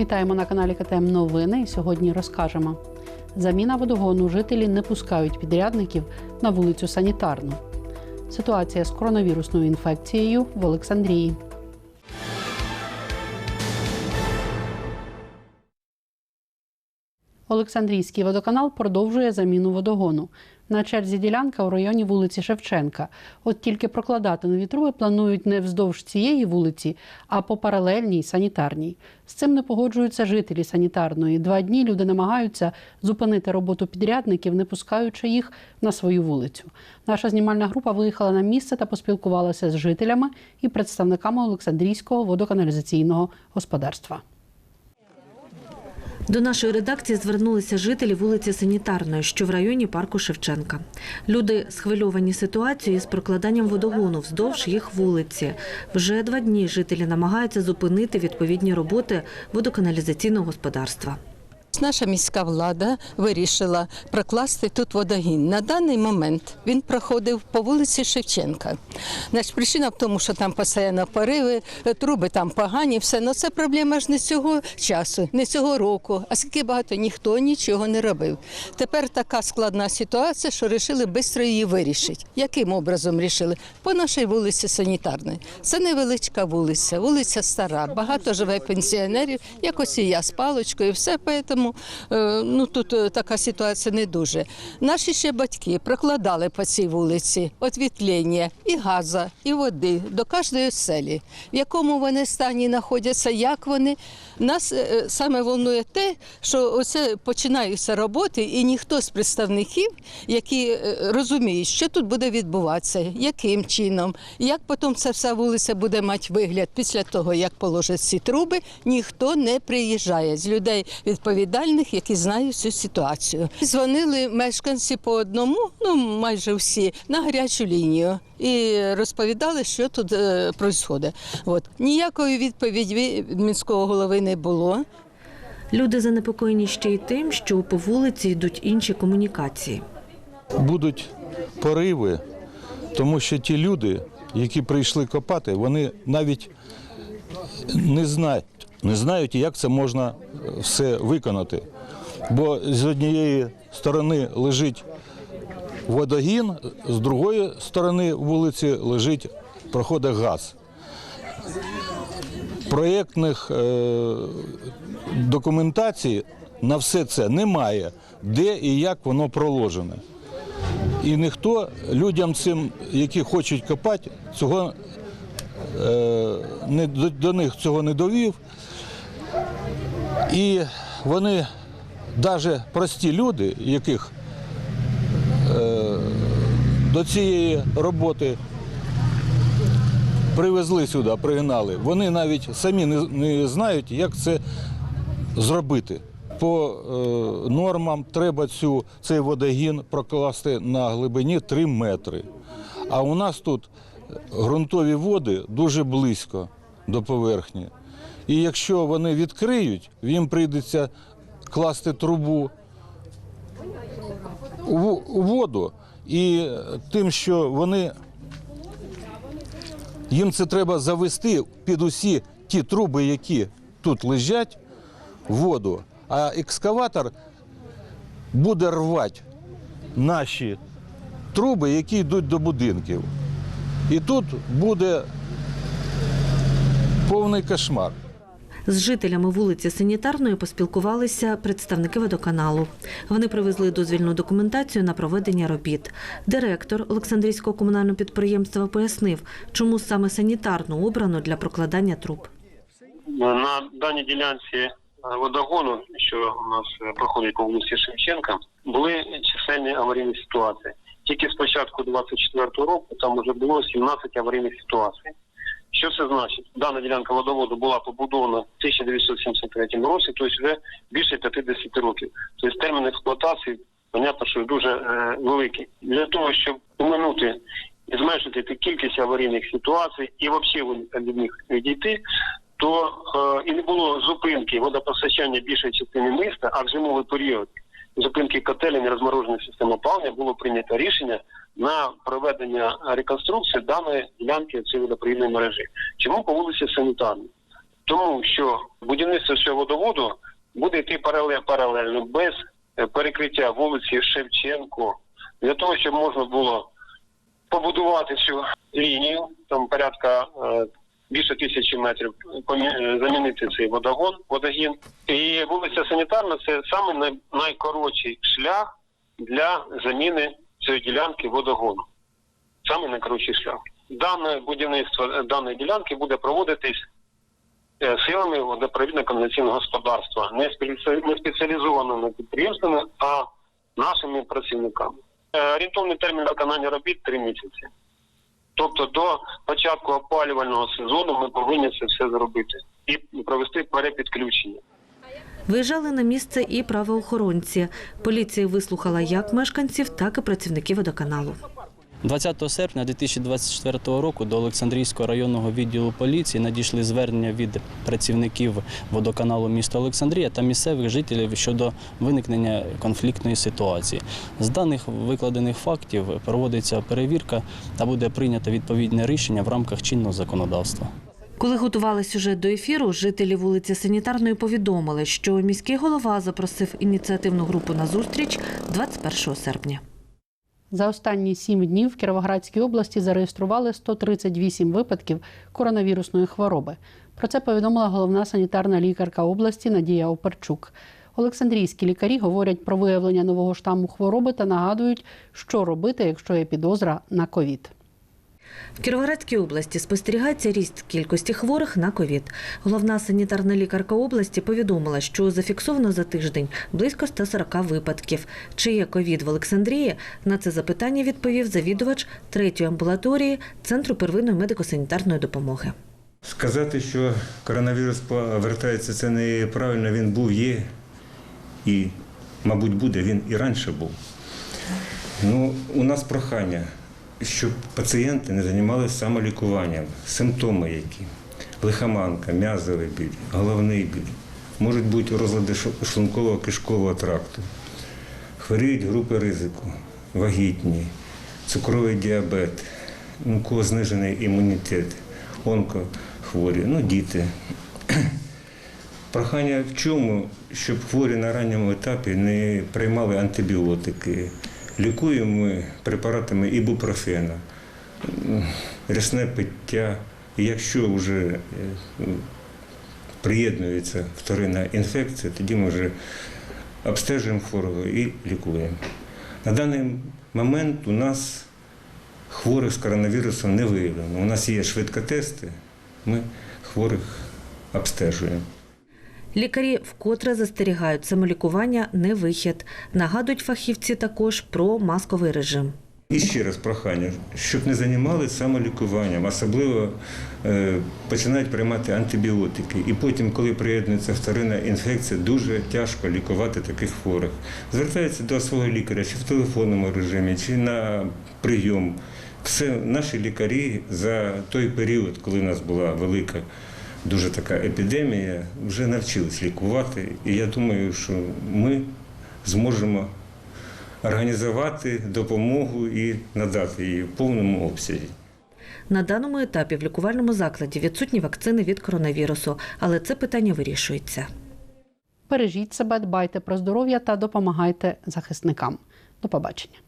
Вітаємо на каналі КТМ Новини. І сьогодні розкажемо. Заміна водогону жителі не пускають підрядників на вулицю Санітарну. Ситуація з коронавірусною інфекцією в Олександрії. Олександрійський водоканал продовжує заміну водогону. На черзі ділянка у районі вулиці Шевченка. От тільки прокладати нові труби планують не вздовж цієї вулиці, а по паралельній санітарній. З цим не погоджуються жителі санітарної. Два дні люди намагаються зупинити роботу підрядників, не пускаючи їх на свою вулицю. Наша знімальна група виїхала на місце та поспілкувалася з жителями і представниками Олександрійського водоканалізаційного господарства. До нашої редакції звернулися жителі вулиці Санітарної, що в районі парку Шевченка. Люди схвильовані ситуацією з прокладанням водогону вздовж їх вулиці. Вже два дні жителі намагаються зупинити відповідні роботи водоканалізаційного господарства. Наша міська влада вирішила прокласти тут водогін. На даний момент він проходив по вулиці Шевченка. Значить, причина в тому, що там постійно пориви, труби там погані, все. Ну це проблема ж не цього часу, не цього року. А скільки багато ніхто нічого не робив. Тепер така складна ситуація, що вирішили швидко її вирішити. Яким образом вирішили? По нашій вулиці санітарної. Це невеличка вулиця, вулиця стара, багато живе пенсіонерів, якось і я з паличкою, все поэтому е, ну тут е, така ситуація не дуже. Наші ще батьки прокладали по цій вулиці отвітлення і газа, і води до кожної селі. В якому вони стані знаходяться, як вони. Нас е, саме волнує те, що оце починаються роботи, і ніхто з представників, які розуміють, що тут буде відбуватися, яким чином, як потім ця вся вулиця буде мати вигляд після того, як положать ці труби, ніхто не приїжджає з людей відповідальних, які знають цю ситуацію. Дзвонили мешканці по одному, ну майже всі, на гарячу лінію і розповідали, що тут е, відбувається. От ніякої відповіді від міського голови не було. Люди занепокоєні ще й тим, що по вулиці йдуть інші комунікації. будуть пориви, тому що ті люди, які прийшли копати, вони навіть не знають, не знають, як це можна е, все виконати. Бо з однієї сторони лежить водогін, з другої сторони вулиці лежить проходить газ. Проєктних е, документацій на все це немає, де і як воно проложене. І ніхто людям цим, які хочуть копати, цього не, до, них цього не довів. І вони, навіть прості люди, яких е, до цієї роботи привезли сюди, пригнали, вони навіть самі не знають, як це зробити. По е, нормам треба цю, цей водогін прокласти на глибині 3 метри. А у нас тут ґрунтові води дуже близько до поверхні. І якщо вони відкриють, їм прийдеться класти трубу у воду. І тим, що вони їм це треба завести під усі ті труби, які тут лежать, воду, а екскаватор буде рвати наші труби, які йдуть до будинків. І тут буде повний кошмар. З жителями вулиці Санітарної поспілкувалися представники водоканалу. Вони привезли дозвільну документацію на проведення робіт. Директор Олександрійського комунального підприємства пояснив, чому саме санітарну обрано для прокладання труб. На даній ділянці е, водогону, що у нас е, проходить по вулиці Шевченка, були чисельні аварійні ситуації. Тільки з початку 24 року там вже було 17 аварійних ситуацій. Що це значить? Дана ділянка водоводу була побудована в 1973 році, тобто вже більше 50 років. Тобто термін експлуатації, понятно, що дуже е, великий. Для того, щоб уминути і зменшити кількість аварійних ситуацій і взагалі від них відійти, то е, і не було зупинки водопостачання більшої частини міста, а в зимовий період зупинки котелень і розмороженої системи опалення було прийнято рішення на проведення реконструкції даної ділянки цієї водопровідної мережі. Чому по вулиці Санітарній? тому що будівництво цього водоводу буде йти паралель паралельно без е, перекриття вулиці Шевченко, для того, щоб можна було побудувати цю лінію, там порядка е, більше тисячі метрів, е, замінити цей водогон, водогін. І вулиця Санітарна це саме найкоротший шлях для заміни цієї ділянки водогону. Саме найкоротший шлях. Дане будівництво е, даної ділянки буде проводитись е, силами водопровідно-каналізаційного господарства, не спеці- спеціалізованими підприємствами, а нашими працівниками. Орієнтовний термін виконання робіт три місяці. Тобто до початку опалювального сезону ми повинні це все зробити і провести перепідключення. Виїжджали на місце і правоохоронці. Поліція вислухала як мешканців, так і працівників водоканалу. 20 серпня 2024 року до Олександрійського районного відділу поліції надійшли звернення від працівників водоканалу міста Олександрія та місцевих жителів щодо виникнення конфліктної ситуації. З даних викладених фактів проводиться перевірка та буде прийнято відповідне рішення в рамках чинного законодавства. Коли готували сюжет до ефіру, жителі вулиці Санітарної повідомили, що міський голова запросив ініціативну групу на зустріч 21 серпня. За останні сім днів в Кіровоградській області зареєстрували 138 випадків коронавірусної хвороби. Про це повідомила головна санітарна лікарка області Надія Оперчук. Олександрійські лікарі говорять про виявлення нового штаму хвороби та нагадують, що робити, якщо є підозра на ковід. В Кіровоградській області спостерігається ріст кількості хворих на ковід. Головна санітарна лікарка області повідомила, що зафіксовано за тиждень близько 140 випадків. Чи є ковід в Олександрії? На це запитання відповів завідувач третьої амбулаторії Центру первинної медико-санітарної допомоги. Сказати, що коронавірус повертається, це неправильно. Він був, є і, мабуть, буде. Він і раніше був. Ну, у нас прохання, щоб пацієнти не займалися самолікуванням, симптоми які лихоманка, м'язовий біль, головний біль, можуть бути розлади шлунково кишкового тракту, хворіють групи ризику, вагітні, цукровий діабет, у кого знижений імунітет, онкохворі, ну, діти. Прохання в чому, щоб хворі на ранньому етапі не приймали антибіотики. Лікуємо ми препаратами ібупрофена, рясне пиття. І якщо вже е, приєднується вторинна інфекція, тоді ми вже обстежуємо хворого і лікуємо. На даний момент у нас хворих з коронавірусом не виявлено. У нас є швидкотести, ми хворих обстежуємо. Лікарі вкотре застерігають, самолікування не вихід. Нагадують фахівці також про масковий режим. І ще раз прохання, щоб не займалися самолікуванням, особливо е, починають приймати антибіотики. І потім, коли приєднується вторинна інфекція, дуже тяжко лікувати таких хворих. Звертаються до свого лікаря чи в телефонному режимі, чи на прийом. Все наші лікарі за той період, коли у нас була велика дуже така епідемія, вже навчились лікувати. І я думаю, що ми зможемо організувати допомогу і надати її в повному обсязі. На даному етапі в лікувальному закладі відсутні вакцини від коронавірусу, але це питання вирішується. Бережіть себе, дбайте про здоров'я та допомагайте захисникам. До побачення.